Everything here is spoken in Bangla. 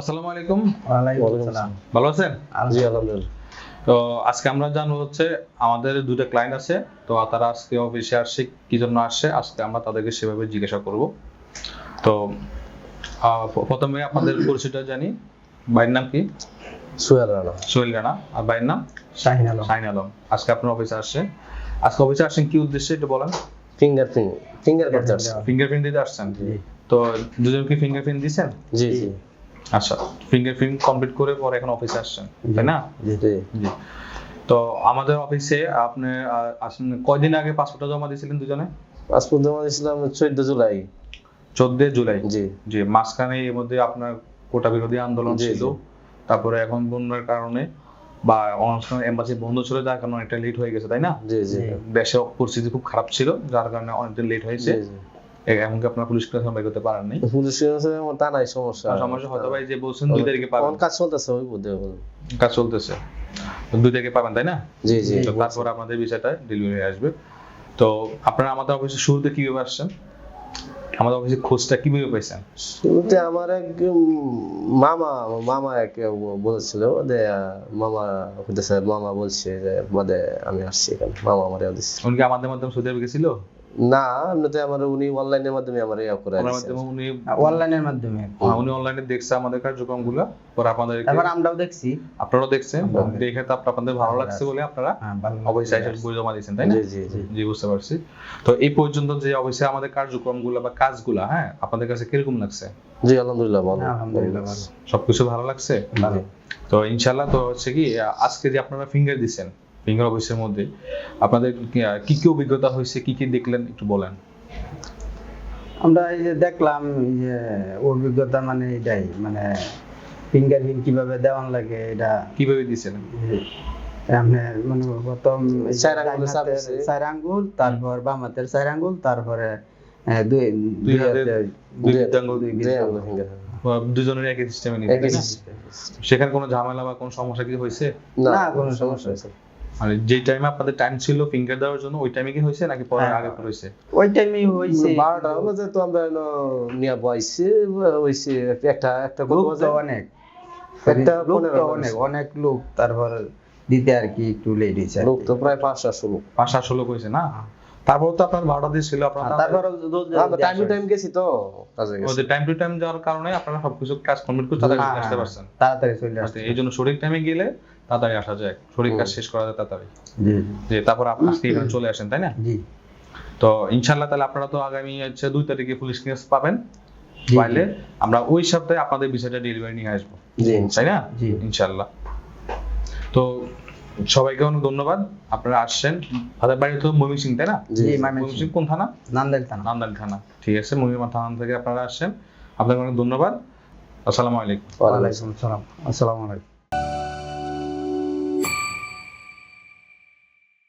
আসসালামু আলাইকুম। ভালো আছেন? জি আলহামদুলিল্লাহ। তো আজকে আমরা জানব হচ্ছে আমাদের দুটো ক্লায়েন্ট আছে তো তারা আজকে অফিসে আসছে কি জন্য আসছে? আজকে আমরা তাদেরকে সেভাবে জিজ্ঞাসা করব। তো প্রথমে আপনাদের পরিচয়টা জানি। ভাইয়ের নাম কি? সুহেল রানা। সোহেল রানা। আর ভাইয়ের নাম? শাহিন আলম। শাহিন আলম। আজকে আপনার অফিসে আসছে। আজকে অফিসে আসছেন কি উদ্দেশ্যে একটু বলেন? ফিঙ্গারপ্রিন্ট ফিঙ্গার করতে আসছে। ফিঙ্গারপ্রিন্ট দিতে আসছেন? জি। তো দুজন কি ফিঙ্গারপ্রিন্ট দিয়েছেন? জি জি। আচ্ছা ফিঙ্গারপ্রিন্ট কমপ্লিট করে পরে এখন অফিসে আসছেন তাই না? জি জি। তো আমাদের অফিসে আপনি আসেন কয়দিন আগে পাসপোর্টটা জমা দিয়েছিলেন দুজনে? পাসপোর্ট জমা দিয়েছিলাম চোদ্দ জুলাই। চোদ্দ জুলাই? জি। জি মাঝখানে এর মধ্যে আপনার কোটা বিরোধী আন্দোলন ছিল। তারপরে এখন বন্যার কারণে বা অনুষ্ঠান এম্বাসি বন্ধ ছিল যার কারণে অনেকটা লেট হয়ে গেছে তাই না? জি জি। দেশের পরিস্থিতি খুব খারাপ ছিল যার কারণে অনেকটা লেট হয়েছে। এমনকি আপনার পুলিশ বের করতে পারেন নাই। পুলিশ তা নাই সমস্যা। সমস্যা হয়তো ভাই যে বলছেন দুই তারিখে পাবেন। কাজ চলতেছে ওই কাজ চলতেছে। দুই তারিখে পাবেন তাই না? জি জি। তারপর আপনাদের বিষয়টা ডেলিভারি আসবে। তো আপনারা আমাদের অফিসে শুরুতে কীভাবে আসছেন? আমাদের অফিসে খোঁজটা কীভাবে পাইছেন শুরুতে আমার এক মামা মামা এক বলেছিল যে মামা হইতেছে মামা বলছে যে বাদে আমি আসছি এখানে। মামা আমার দিচ্ছে উনি আমাদের মাধ্যমে সৌদি আরবে গেছিল? না এমনিতে আমার উনি অনলাইনের মাধ্যমে আমার ইয়া করে উনি অনলাইনের মাধ্যমে। হ্যাঁ, উনি অনলাইনে দেখছে আমাদের কার্যক্রমগুলো পরে আপনাদের তারপর আমরাও দেখছি। আপনারাও দেখছেন? দেখে তো আপনাদের ভালো লাগছে বলে আপনারা হ্যাঁ অবশ্যই এসে বই জমা দিয়েছেন তাই না? জি জি জি। জি বুঝতে পারছি। তো এই পর্যন্ত যে অবশ্যই আমাদের কার্যক্রমগুলো বা কাজগুলা হ্যাঁ আপনাদের কাছে কীরকম লাগছে? জি আলহামদুলিল্লাহ ভালো। আলহামদুলিল্লাহ ভালো। সবকিছু ভালো লাগছে? ভালো। তো ইনশাল্লাহ তো হচ্ছে কি আজকে যে আপনারা ফিঙ্গার দিচ্ছেন অফিসের মধ্যে। আপনাদের কি কি অভিজ্ঞতা হয়েছে? কি কি দেখলেন? একটু বলেন। আমরা এই যে দেখলাম যে অভিজ্ঞতা মানে এটাই মানে ফিঙ্গার প্রিন্ট কীভাবে দেওয়ান লাগে এটা কীভাবে মানে প্রথম চার আঙ্গুলে তারপর বাম হাতের চার আঙ্গুল তারপরে দুই দুই দুই দুজনের একই সিস্টেমে নিতে। সেখানে কোনো ঝামেলা বা কোনো সমস্যা কি হয়েছে? না, কোনো সমস্যা হয়েছে। মানে যে টাইমে আপনাদের টাইম ছিল ফিঙ্গার দেওয়ার জন্য ওই টাইমে কি হয়েছে নাকি পরে হ্যাঁ। আগে পরে হয়েছে? ওই টাইমে হয়েছে। 12টা বাজে তো আমরা এলো নিয়ে বইছি হইছে একটা একটা গ্রুপ লোক তো অনেক। একটা লোক তো অনেক। অনেক লোক তারপর দিতে আর কি একটু লেট হয়েছে লোক তো প্রায় পাঁচ সাতশো লোক পাঁচ সাতশো লোক হয়েছে না তারপর তো আপনার বারোটা দিয়ে ছিল আপনার তারপর আমরা টাইম টু টাইম গেছি। তো। কাজে টাইম টু টাইম যাওয়ার কারণে আপনারা সবকিছু কাজ কমপ্লিট করে তাড়াতাড়ি আসতে হ্যাঁ, পারছেন। তাড়াতাড়ি চলে আসছে এই জন্য সঠিক টাইমে গেলে তাড়াতাড়ি আসা যায়। সঠিক কাজ শেষ করা যায় তাড়াতাড়ি। জি। যে তারপর আপনি আজকে এখানে চলে আসেন তাই না? জি। তো ইনশাল্লাহ তাহলে আপনারা তো আগামী হচ্ছে দুই তারিখে পুলিশ কেস পাবেন। পাইলে আমরা ওই সপ্তাহে আপনাদের বিষয়টা ডেলিভারি নিয়ে আসব। জি। তাই না? জি। ইনশাল্লাহ তো সবাইকে অনেক ধন্যবাদ। আপনারা আসছেন। আমাদের বাড়ি তো ময়মনসিং তাই না। ময়মনসিং। ময়মনসিং কোন থানা? নান্দাইল থানা। নান্দাইল থানা। ঠিক আছে মহিমা থানা থেকে আপনারা আসছেন। আপনাকে অনেক ধন্যবাদ। আসসালামু আলাইকুম। ওয়ালাইকুম আসসালাম। আসসালামু আলাইকুম।